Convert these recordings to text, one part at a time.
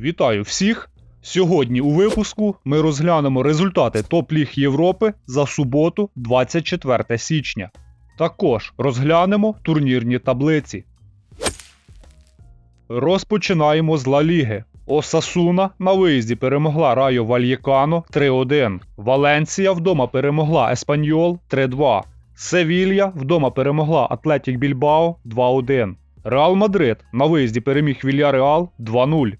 Вітаю всіх! Сьогодні у випуску ми розглянемо результати топ-ліг Європи за суботу, 24 січня. Також розглянемо турнірні таблиці. Розпочинаємо з Ла Ліги. Осасуна на виїзді перемогла Райо Вальєкано 3-1. Валенсія вдома перемогла Еспаньол 3-2. Севілья вдома перемогла Атлетік Більбао 2-1. Реал Мадрид на виїзді переміг Вільяреал 2-0.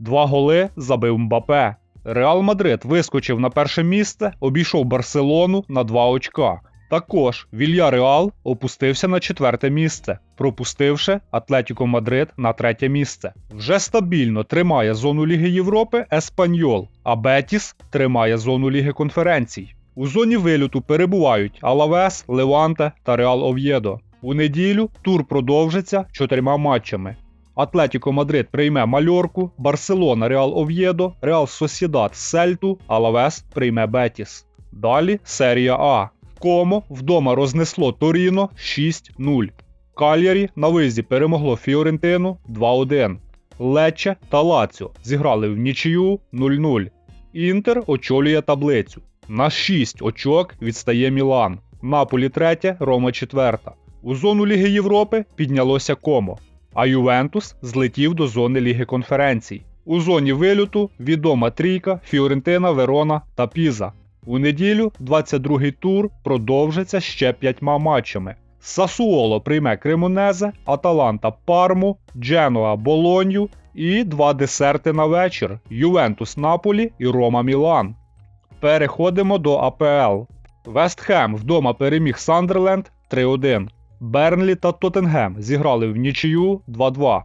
Два голи забив Мбапе. Реал Мадрид вискочив на перше місце, обійшов Барселону на 2 очка. Також Вільяреал опустився на четверте місце, пропустивши Атлетіко Мадрид на третє місце. Вже стабільно тримає зону Ліги Європи Еспаньол, а Бетіс тримає зону Ліги конференцій. У зоні виліту перебувають Алавес, Леванте та Реал Ов'єдо. У неділю тур продовжиться чотирма матчами. Атлетіко Мадрид прийме Мальорку, Барселона Реал Ов'єдо, Реал Сосідат Сельту, Алавес прийме Бетіс. Далі серія А. Комо вдома рознесло Торіно 6-0. Кальярі на виїзді перемогло Фіорентину 2-1. Лече та Лаціо зіграли в нічию 0-0. Інтер очолює таблицю. На 6 очок відстає Мілан. Наполі третє, Рома четверта. У зону Ліги Європи піднялося Комо, а Ювентус злетів до зони Ліги конференцій. У зоні вильоту відома трійка Фіорентина, Верона та Піза. У неділю 22-й тур продовжиться ще п'ятьма матчами. Сасуоло прийме Кремонезе, Аталанта Парму, Дженуа Болонью і два десерти на вечір Ювентус Наполі і Рома Мілан. Переходимо до АПЛ. Вестхем вдома переміг Сандерленд 3-1. Бернлі та Тоттенгем зіграли в нічию 2-2.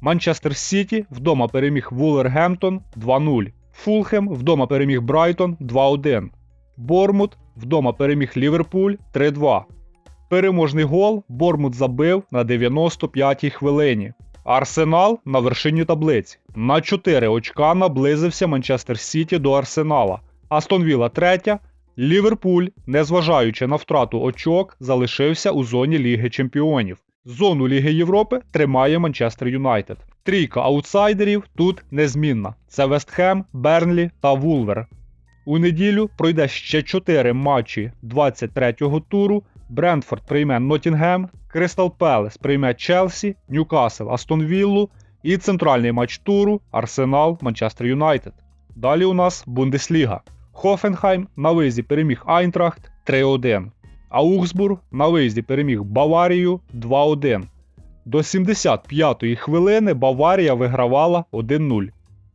Манчестер Сіті вдома переміг Вулвергемптон 2-0. Фулхем вдома переміг Брайтон 2-1. Бормут вдома переміг Ліверпуль 3-2. Переможний гол Бормут забив на 95-й хвилині. Арсенал на вершині таблиці. На 4 очка наблизився Манчестер Сіті до Арсенала. Астон Вілла третя. Ліверпуль, незважаючи на втрату очок, залишився у зоні Ліги Чемпіонів. Зону Ліги Європи тримає Манчестер Юнайтед. Трійка аутсайдерів тут незмінна: це Вестхем, Бернлі та Вулвер. У неділю пройде ще 4 матчі 23-го туру. Брентфорд прийме Ноттінгем, Кристал Пелес прийме Челсі, Ньюкасл Астон Віллу і центральний матч туру Арсенал Манчестер Юнайтед. Далі у нас Бундесліга. Хофенхайм на виїзді переміг Айнтрахт 3-1. Аугсбург на виїзді переміг Баварію 2-1. До 75-ї хвилини Баварія вигравала 1-0.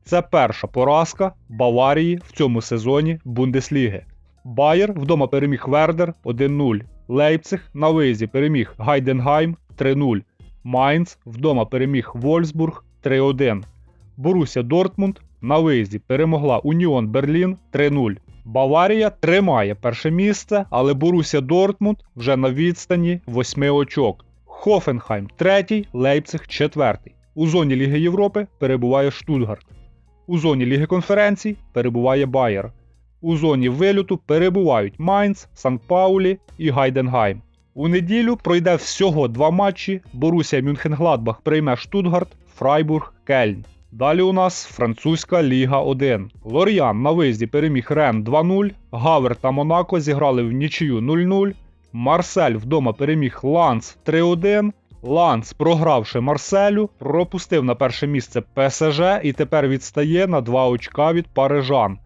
Це перша поразка Баварії в цьому сезоні Бундесліги. Байер вдома переміг Вердер 1-0. Лейпциг на виїзді переміг Гайденгайм 3-0. Майнц вдома переміг Вольсбург 3-1. Боруся Дортмунд на виїзді перемогла Уніон Берлін 3-0. Баварія тримає перше місце, але Боруся Дортмунд вже на відстані 8 очок. Хофенхайм третій, Лейпциг четвертий. У зоні Ліги Європи перебуває Штутгарт. У зоні Ліги конференцій перебуває Байер. У зоні вилюту перебувають Майнц, Санкт-Паулі і Гайденгайм. У неділю пройде всього два матчі. Боруся Мюнхенгладбах прийме Штутгарт, Фрайбург, Кельн. Далі у нас французька Ліга 1. Лор'ян на виїзді переміг Рен 2-0. Гавер та Монако зіграли в нічию 0-0. Марсель вдома переміг Ланс 3-1. Ланс, програвши Марселю, пропустив на перше місце ПСЖ і тепер відстає на 2 очка від парижан.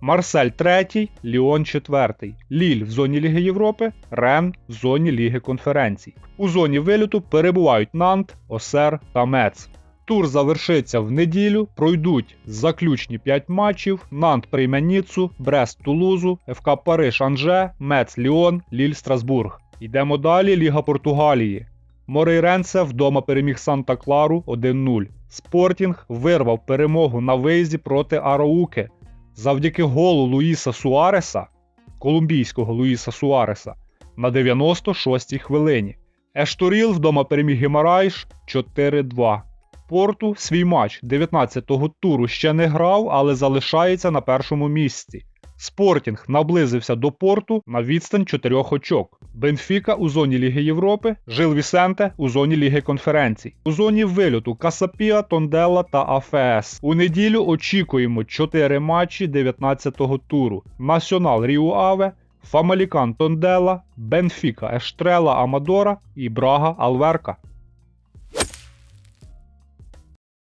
Марсель третій, Ліон четвертий. Ліль в зоні Ліги Європи, Рен в зоні Ліги конференцій. У зоні виліту перебувають Нант, Осер та Мец. Тур завершиться в неділю, пройдуть заключні 5 матчів. Нант прийме Ніцу, Брест Тулузу, ФК Париж Анже, Мец Ліон, Ліль Страсбург. Йдемо далі, Ліга Португалії. Морейренце вдома переміг Санта Клару 1-0. Спортінг вирвав перемогу на виїзді проти Арауки. Завдяки голу Луїса Суареса, колумбійського Луїса Суареса, на 96-й хвилині. Ешторіл вдома переміг Гемарайш 4-2. Порту свій матч 19-го туру ще не грав, але залишається на першому місці. Спортінг наблизився до порту на відстань 4 очок. Бенфіка у зоні Ліги Європи, Жил Вісенте у зоні Ліги конференцій. У зоні вильоту Касапіа, Тонделла та АФС. У неділю очікуємо 4 матчі 19-го туру. Націонал Ріу Аве, Фамалікан Тонделла, Бенфіка Ештрела Амадора і Брага Алверка.